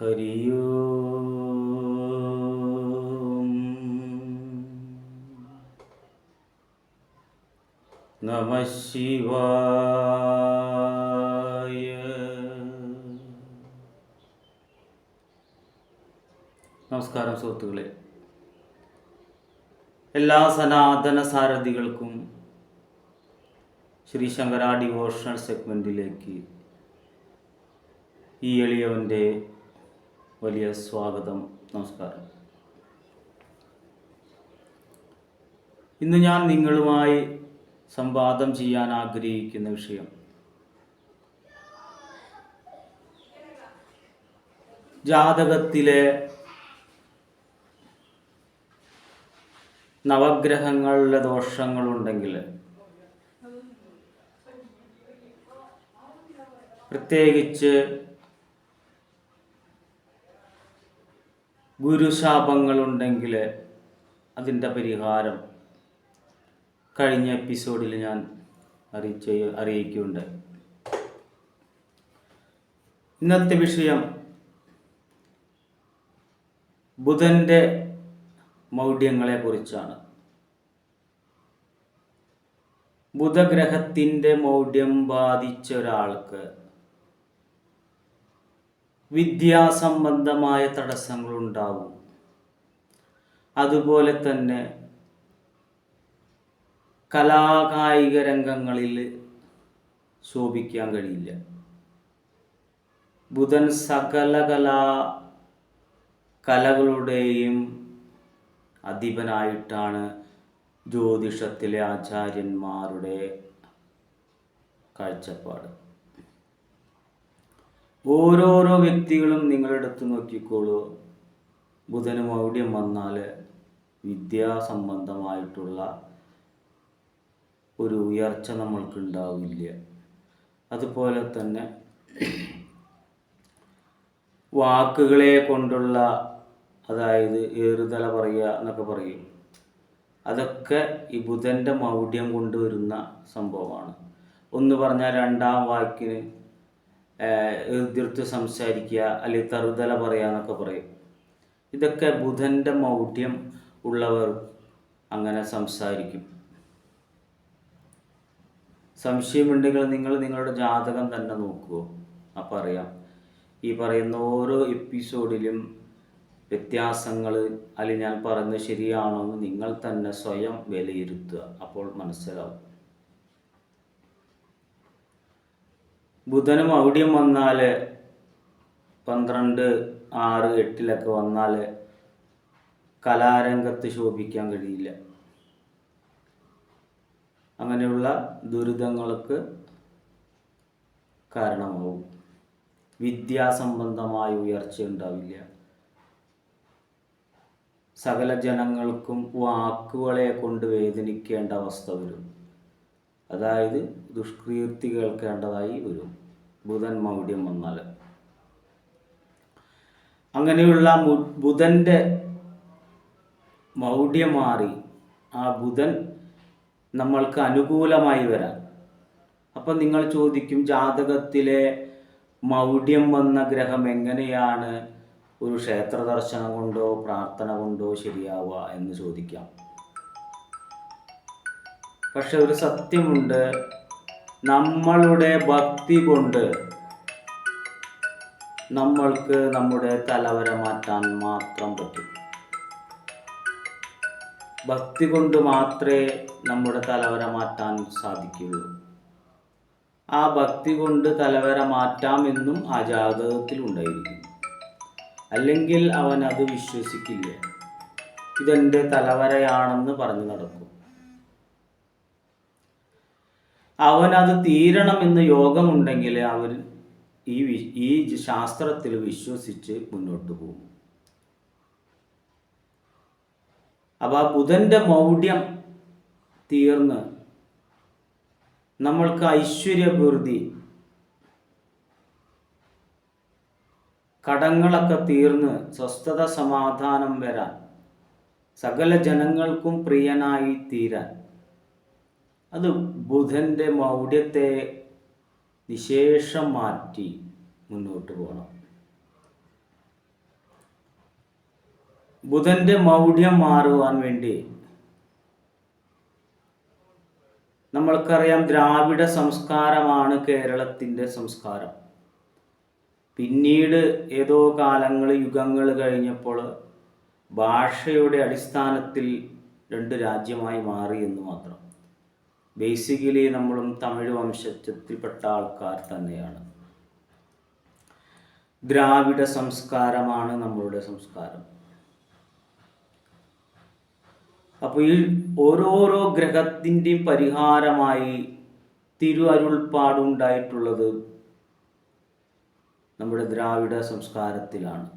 ഹരിയോ. നമ ശിവായ. നമസ്കാരം സുഹൃത്തുക്കളെ. എല്ലാ സനാതന സാരഥികൾക്കും ശ്രീ ശങ്കര ഡിവോഷണൽ സെഗ്മെന്റിലേക്ക് ഈ എളിയവന്റെ വലിയ സ്വാഗതം നമസ്കാരം. ഇന്ന് ഞാൻ നിങ്ങളുമായി സംവാദം ചെയ്യാൻ ആഗ്രഹിക്കുന്ന വിഷയം. ജാതകത്തിലെ നവഗ്രഹങ്ങളിലെ ദോഷങ്ങളുണ്ടെങ്കിൽ പ്രത്യേകിച്ച് ഗുരുശാപങ്ങളുണ്ടെങ്കിൽ അതിന്റെ പരിഹാരം കഴിഞ്ഞ എപ്പിസോഡിൽ ഞാൻ അറിയിച്ച അറിയിക്കുന്നുണ്ട്. ഇന്നത്തെ വിഷയം ബുധന്റെ മൗഢ്യങ്ങളെ കുറിച്ചാണ് ബുധഗ്രഹത്തിന്റെ മൗഢ്യം ബാധിച്ച ഒരാൾക്ക് വിദ്യാസംബന്ധമായ തടസ്സങ്ങളുണ്ടാവും. അതുപോലെ തന്നെ കലാകായിക രംഗങ്ങളിൽ ശോഭിക്കാൻ കഴിയില്ല. ബുധൻ സകല കലാ കലകളുടെയും അധിപനായിട്ടാണ് ജ്യോതിഷത്തിലെ ആചാര്യന്മാരുടെ കാഴ്ചപ്പാട്. ഓരോരോ വ്യക്തികളും നിങ്ങളെടുത്ത് നോക്കിക്കോളൂ. ബുധന മൗഢ്യം വന്നാൽ വിദ്യാസംബന്ധമായിട്ടുള്ള ഒരു ഉയർച്ച നമ്മൾക്കുണ്ടാവില്ല. അതുപോലെ തന്നെ വാക്കുകളെ കൊണ്ടുള്ള അതായത് ഏറുതല പറയുക എന്നൊക്കെ പറയും. അതൊക്കെ ഈ ബുധന്റെ മൗഢ്യം കൊണ്ടുവരുന്ന സംഭവമാണ്. ഒന്ന് പറഞ്ഞാൽ രണ്ടാം വാക്കിന് എതിർത്ത് സംസാരിക്കുക അല്ലെങ്കിൽ തറുതല പറയുക എന്നൊക്കെ പറയും. ഇതൊക്കെ ബുധന്റെ മൗഢ്യം ഉള്ളവർ അങ്ങനെ സംസാരിക്കും. സംശയമുണ്ടെങ്കിൽ നിങ്ങൾ നിങ്ങളുടെ ജാതകം തന്നെ നോക്കുമോ അപ്പം അറിയാം ഈ പറയുന്ന ഓരോ എപ്പിസോഡിലും വ്യത്യാസങ്ങൾ അല്ലെങ്കിൽ ഞാൻ പറയുന്നത് ശരിയാണോ എന്ന് നിങ്ങൾ തന്നെ സ്വയം വിലയിരുത്തുക. അപ്പോൾ മനസ്സിലാവും. ബുധനും ഔഢ്യം വന്നാൽ പന്ത്രണ്ട് ആറ് എട്ടിലൊക്കെ വന്നാൽ കലാരംഗത്ത് ശോഭിക്കാൻ കഴിയില്ല. അങ്ങനെയുള്ള ദുരിതങ്ങൾക്ക് കാരണമാവും. വിദ്യാസംബന്ധമായ ഉയർച്ച ഉണ്ടാവില്ല. സകല ജനങ്ങൾക്കും വാക്കുകളെ കൊണ്ട് വേദനിക്കേണ്ട അവസ്ഥ വരും. അതായത് ദുഷ്കീർത്തി കേൾക്കേണ്ടതായി വരും. ബുധൻ മൗഢ്യം വന്നാൽ. അങ്ങനെയുള്ള ബുധന്റെ മൗഢ്യം മാറി ആ ബുധൻ നമ്മൾക്ക് അനുകൂലമായി വരാം അപ്പം നിങ്ങൾ ചോദിക്കും ജാതകത്തിലെ മൗഢ്യം വന്ന ഗ്രഹം എങ്ങനെയാണ്? ഒരു ക്ഷേത്ര ദർശനം കൊണ്ടോ പ്രാർത്ഥന കൊണ്ടോ ശരിയാവുക എന്ന് ചോദിക്കാം. പക്ഷെ ഒരു സത്യമുണ്ട് നമ്മളുടെ ഭക്തി കൊണ്ട് നമ്മൾക്ക് നമ്മുടെ തലവര മാറ്റാൻ മാത്രം പറ്റും. ഭക്തി കൊണ്ട് മാത്രമേ നമ്മുടെ തലവര മാറ്റാൻ സാധിക്കുകയുള്ളൂ. ആ ഭക്തി കൊണ്ട് തലവര മാറ്റാം എന്നും ആ ജാതകത്തിൽ ഉണ്ടായിരിക്കും അല്ലെങ്കിൽ അവൻ അത് വിശ്വസിക്കില്ല. ഇതെന്റെ തലവരയാണെന്ന് പറഞ്ഞു നടക്കും. അവൻ തീരണം തീരണമെന്ന് യോഗമുണ്ടെങ്കിൽ അവൻ ഈ ഈ ശാസ്ത്രത്തിൽ വിശ്വസിച്ച് മുന്നോട്ട് പോകും. അപ്പോൾ ആ ബുധന്റെ മൗഢ്യം തീർന്ന് നമ്മൾക്ക് ഐശ്വര്യപൂർതി കടങ്ങളൊക്കെ തീർന്ന് സ്വസ്ഥത സമാധാനം വരാൻ സകല ജനങ്ങൾക്കും പ്രിയനായി തീരാൻ അത് ബുധന്റെ മൗഢ്യത്തെ നിശേഷം മാറ്റി മുന്നോട്ട് പോകണം. ബുധന്റെ മൗഢ്യം മാറുവാൻ വേണ്ടി നമ്മൾക്കറിയാം ദ്രാവിഡ സംസ്കാരമാണ് കേരളത്തിന്റെ സംസ്കാരം. പിന്നീട് ഏതോ കാലങ്ങൾ യുഗങ്ങൾ കഴിഞ്ഞപ്പോൾ ഭാഷയുടെ അടിസ്ഥാനത്തിൽ രണ്ട് രാജ്യമായി മാറി എന്ന് മാത്രം. ബേസിക്കലി നമ്മളും തമിഴ് വംശത്തിൽപ്പെട്ട ആൾക്കാർ തന്നെയാണ്. ദ്രാവിഡ സംസ്കാരമാണ് നമ്മളുടെ സംസ്കാരം. അപ്പോൾ ഈ ഓരോരോ ഗ്രഹത്തിന്റെയും പരിഹാരമായി തിരു അരുൾപ്പാടുണ്ടായിട്ടുള്ളത് നമ്മുടെ ദ്രാവിഡ സംസ്കാരത്തിലാണ്.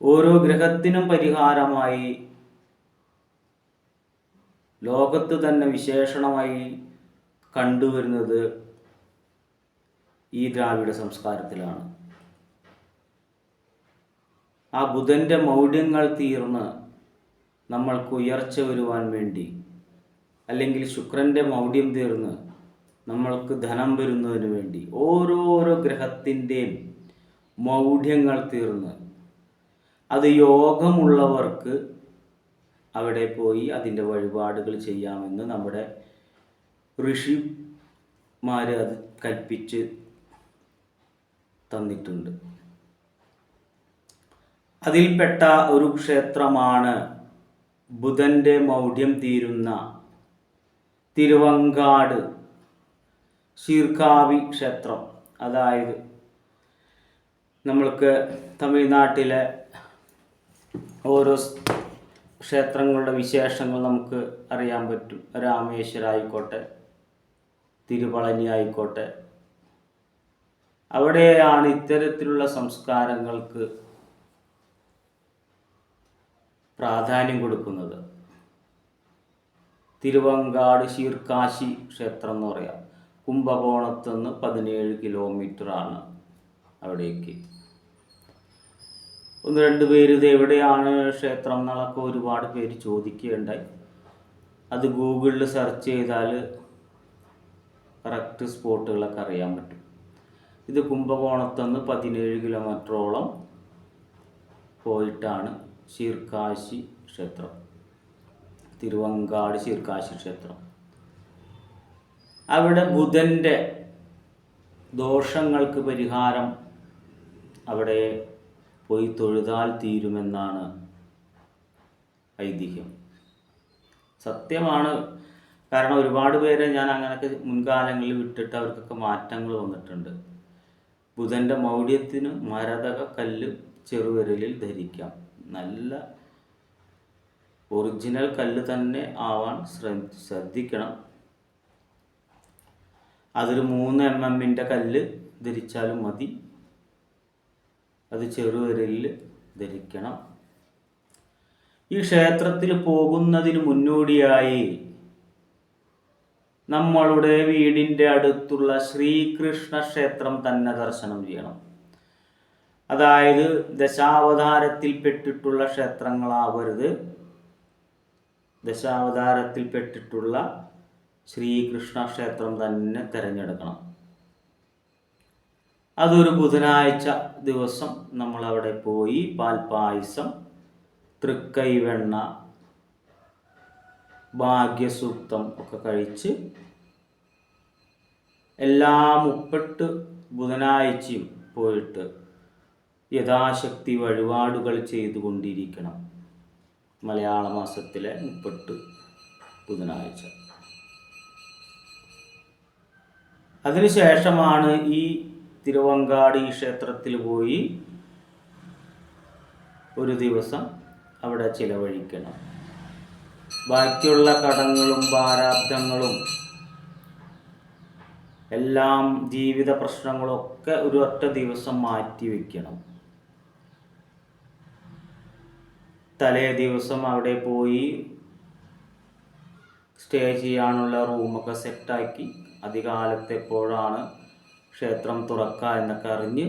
ഓരോ ഗ്രഹത്തിനും പരിഹാരമായി ലോകത്ത് തന്നെ വിശേഷണമായി കണ്ടുവരുന്നത് ഈ ദ്രാവിഡ സംസ്കാരത്തിലാണ്. ആ ബുധന്റെ മൗഢ്യങ്ങൾ തീർന്ന് നമ്മൾക്ക് ഉയർച്ച വരുവാൻ വേണ്ടി അല്ലെങ്കിൽ ശുക്രന്റെ മൗഢ്യം തീർന്ന് നമ്മൾക്ക് ധനം വരുന്നതിന് വേണ്ടി ഓരോരോ ഗ്രഹത്തിന്റെയും മൗഢ്യങ്ങൾ തീർന്ന് അത് യോഗമുള്ളവർക്ക് അവിടെ പോയി അതിന്റെ വഴിപാടുകൾ ചെയ്യാമെന്ന് നമ്മുടെ ഋഷിമാർ അത് കൽപ്പിച്ച് തന്നിട്ടുണ്ട്. അതിൽപ്പെട്ട ഒരു ക്ഷേത്രമാണ് ബുധന്റെ മൗഢ്യം തീരുന്ന തിരുവങ്കാട് ശീർക്കാവി ക്ഷേത്രം. അതായത് നമ്മൾക്ക് തമിഴ്നാട്ടിലെ ഓരോ ക്ഷേത്രങ്ങളുടെ വിശേഷങ്ങൾ നമുക്ക് അറിയാൻ പറ്റും. രാമേശ്വരം ആയിക്കോട്ടെ തിരുപളനി ആയിക്കോട്ടെ. അവിടെയാണ് ഇത്തരത്തിലുള്ള സംസ്കാരങ്ങൾക്ക് പ്രാധാന്യം കൊടുക്കുന്നത്. തിരുവങ്കാട് ശീർക്കാശി ക്ഷേത്രം എന്ന് പറയാം. കുംഭകോണത്തുനിന്ന് പതിനേഴ് കിലോമീറ്ററാണ് അവിടേക്ക്. ഒന്ന് രണ്ട് പേര് ഇത് എവിടെയാണ് ക്ഷേത്രം എന്നുള്ളൊക്കെ ഒരുപാട് പേര് ചോദിക്കുകയുണ്ടായി. അത് ഗൂഗിളിൽ സെർച്ച് ചെയ്താൽ കറക്റ്റ് സ്പോട്ടുകളൊക്കെ അറിയാൻ പറ്റും. ഇത് കുംഭകോണത്തുനിന്ന് പതിനേഴ് കിലോമീറ്ററോളം പോയിട്ടാണ് ശീർക്കാശി ക്ഷേത്രം. തിരുവങ്കാട് ശീർക്കാശി ക്ഷേത്രം. അവിടെ ബുധന്റെ ദോഷങ്ങൾക്ക് പരിഹാരം അവിടെ പോയി തൊഴുതാൽ തീരുമെന്നാണ് ഐതിഹ്യം. സത്യമാണ്. കാരണം ഒരുപാട് പേരെ ഞാൻ അങ്ങനെയൊക്കെ മുൻകാലങ്ങളിൽ വിട്ടിട്ട് അവർക്കൊക്കെ മാറ്റങ്ങൾ വന്നിട്ടുണ്ട്. ബുധന്റെ മൗഢ്യത്തിന് മരതക കല്ല് ചെറുവിരലിൽ ധരിക്കാം. നല്ല ഒറിജിനൽ കല്ല് തന്നെ ആവാൻ ശ്രദ്ധിക്കണം. അതൊരു മൂന്ന് എം എമ്മിന്റെ കല്ല് ധരിച്ചാലും മതി. അത് ചെറുവിരലിൽ ധരിക്കണം. ഈ ക്ഷേത്രത്തിൽ പോകുന്നതിന് മുന്നോടിയായി നമ്മളുടെ വീടിന്റെ അടുത്തുള്ള ശ്രീകൃഷ്ണ ക്ഷേത്രം തന്നെ ദർശനം ചെയ്യണം. അതായത് ദശാവതാരത്തിൽപ്പെട്ടിട്ടുള്ള ക്ഷേത്രങ്ങളാവരുത്. ദശാവതാരത്തിൽപ്പെട്ടിട്ടുള്ള ശ്രീകൃഷ്ണ ക്ഷേത്രം തന്നെ തിരഞ്ഞെടുക്കണം. അതൊരു ബുധനാഴ്ച ദിവസം നമ്മളവിടെ പോയി പാൽപ്പായസം തൃക്കൈവെണ്ണ ഭാഗ്യസൂക്തം ഒക്കെ കഴിച്ച് എല്ലാ മുപ്പെട്ട് ബുധനാഴ്ചയും പോയിട്ട് യഥാശക്തി വഴിപാടുകൾ ചെയ്തുകൊണ്ടിരിക്കണം. മലയാള മാസത്തിലെ മുപ്പെട്ട് ബുധനാഴ്ച. അതിനുശേഷമാണ് ഈ തിരുവങ്കാട് ക്ഷേത്രത്തിൽ പോയി ഒരു ദിവസം അവിടെ ചിലവഴിക്കണം. ബാക്കിയുള്ള കടങ്ങളും പ്രാരാബ്ദങ്ങളും എല്ലാം ജീവിത പ്രശ്നങ്ങളൊക്കെ ഒരു ഒറ്റ ദിവസം മാറ്റി വയ്ക്കണം തലേ ദിവസം അവിടെ പോയി സ്റ്റേ ചെയ്യാനുള്ള റൂമൊക്കെ സെറ്റാക്കി. അധികാലത്തെപ്പോഴാണ് ക്ഷേത്രം തുറക്കുക എന്നൊക്കെ അറിഞ്ഞ്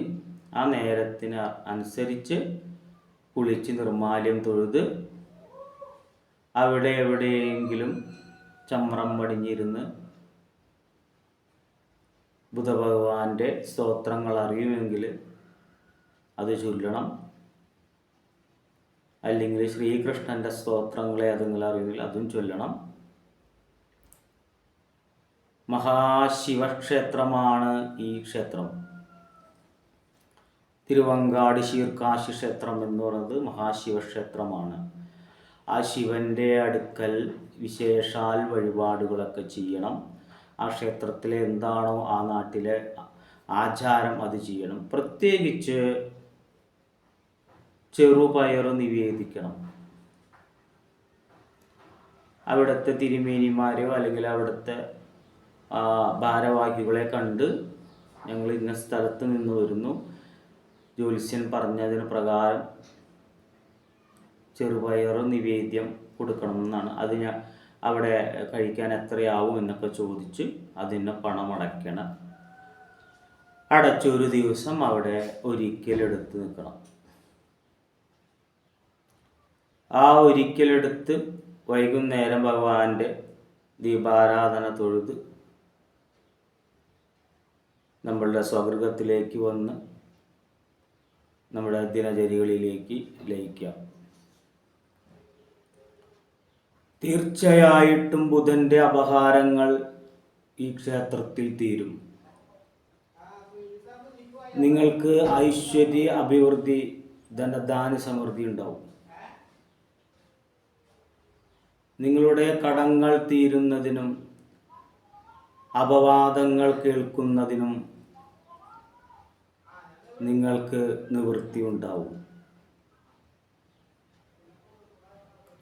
ആ നേരത്തിന് അനുസരിച്ച് കുളിച്ച് നിർമാല്യം തൊഴുത് അവിടെ എവിടെയെങ്കിലും ചമ്രം പടിഞ്ഞിരുന്ന് ബുധഭഗവാന്റെ സ്തോത്രങ്ങൾ അറിയുമെങ്കിൽ അത് ചൊല്ലണം. അല്ലെങ്കിൽ ശ്രീകൃഷ്ണന്റെ സ്തോത്രങ്ങളെ അതുങ്ങൾ അറിയുമെങ്കിൽ അതും ചൊല്ലണം. മഹാശിവക്ഷേത്രമാണ് ഈ ക്ഷേത്രം. തിരുവങ്കാട് ശീർക്കാശി ക്ഷേത്രം എന്ന് പറയുന്നത് മഹാശിവക്ഷേത്രമാണ്. ആ ശിവന്റെ അടുക്കൽ വിശേഷാൽ വഴിപാടുകളൊക്കെ ചെയ്യണം. ആ ക്ഷേത്രത്തിലെ എന്താണോ ആ നാട്ടിലെ ആചാരം അത് ചെയ്യണം. പ്രത്യേകിച്ച് ചെറുപയർ നിവേദിക്കണം. അവിടുത്തെ തിരുമേനിമാരോ അല്ലെങ്കിൽ അവിടുത്തെ ഭാരവാഹികളെ കണ്ട് ഞങ്ങൾ ഇന്ന സ്ഥലത്ത് നിന്ന് വരുന്നു. ജ്യോത്സ്യൻ പറഞ്ഞതിന് പ്രകാരം ചെറുപയർ നിവേദ്യം കൊടുക്കണമെന്നാണ്. അത് അവിടെ കഴിക്കാൻ എത്രയാവും എന്നൊക്കെ ചോദിച്ച് അതിന് പണം അടയ്ക്കണം അടച്ചൊരു ദിവസം അവിടെ ഒരിക്കലെടുത്ത് നിൽക്കണം. ആ ഒരിക്കലെടുത്ത് വൈകുന്നേരം ഭഗവാന്റെ ദീപാരാധന തൊഴുത് നമ്മളുടെ സ്വഗൃഹത്തിലേക്ക് വന്ന് നമ്മുടെ ദിനചര്യകളിലേക്ക് ലയിക്കാം തീർച്ചയായിട്ടും ബുധന്റെ അപഹാരങ്ങൾ ഈ ക്ഷേത്രത്തിൽ തീരും. നിങ്ങൾക്ക് ഐശ്വര്യ അഭിവൃദ്ധി ധനദാന സമൃദ്ധി ഉണ്ടാവും. നിങ്ങളുടെ കടങ്ങൾ തീരുന്നതിനും അപവാദങ്ങൾ കേൾക്കുന്നതിനും നിങ്ങൾക്ക് നിവൃത്തി ഉണ്ടാവും.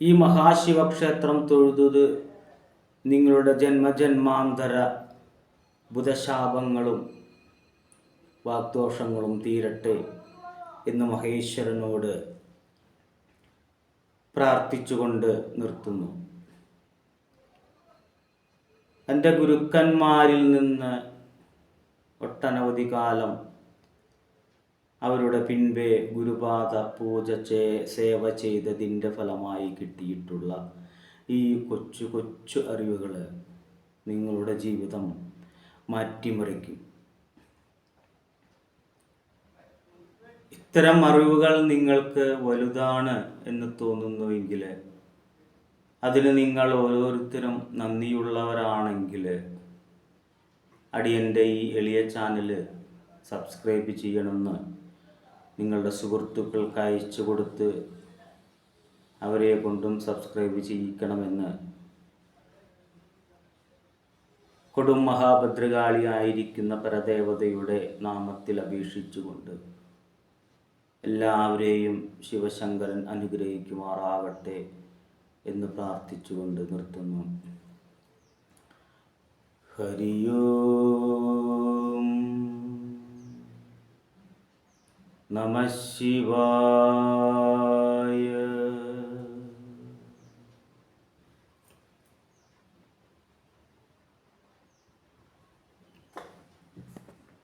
ഈ മഹാശിവക്ഷേത്രം തൊഴുതത് നിങ്ങളുടെ ജന്മജന്മാന്തര ബുധശാപങ്ങളും വാഗ്ദോഷങ്ങളും തീരട്ടെ എന്ന് മഹേശ്വരനോട് പ്രാർത്ഥിച്ചുകൊണ്ട് നിർത്തുന്നു. എന്റെ ഗുരുക്കന്മാരിൽ നിന്ന് ഒട്ടനവധി കാലം അവരുടെ പിൻപേ ഗുരുപാദ പൂജ ചേ സേവ ചെയ്തതിന്റെ ഫലമായി കിട്ടിയിട്ടുള്ള ഈ കൊച്ചു കൊച്ചു അറിവുകൾ നിങ്ങളുടെ ജീവിതം മാറ്റിമറിക്കും. ഇത്തരം അറിവുകൾ നിങ്ങൾക്ക് വലുതാണ് എന്ന് തോന്നുന്നുവെങ്കിൽ അതിന് നിങ്ങൾ ഓരോരുത്തരും നന്ദിയുള്ളവരാണെങ്കിൽ അടിയന്റെ ഈ എളിയ ചാനൽ സബ്സ്ക്രൈബ് ചെയ്യണമെന്ന് നിങ്ങളുടെ സുഹൃത്തുക്കൾക്ക് അയച്ചു കൊടുത്ത് അവരെ കൊണ്ടും സബ്സ്ക്രൈബ് ചെയ്യിക്കണമെന്ന് കൊടും മഹാഭദ്രകാളിയായിരിക്കുന്ന പരദേവതയുടെ നാമത്തിൽ അപേക്ഷിച്ചുകൊണ്ട് എല്ലാവരെയും ശിവശങ്കരൻ അനുഗ്രഹിക്കുമാറാകട്ടെ എന്ന് പ്രാർത്ഥിച്ചുകൊണ്ട് നിർത്തുന്നു. ഹരിയോം നമ ശിവായ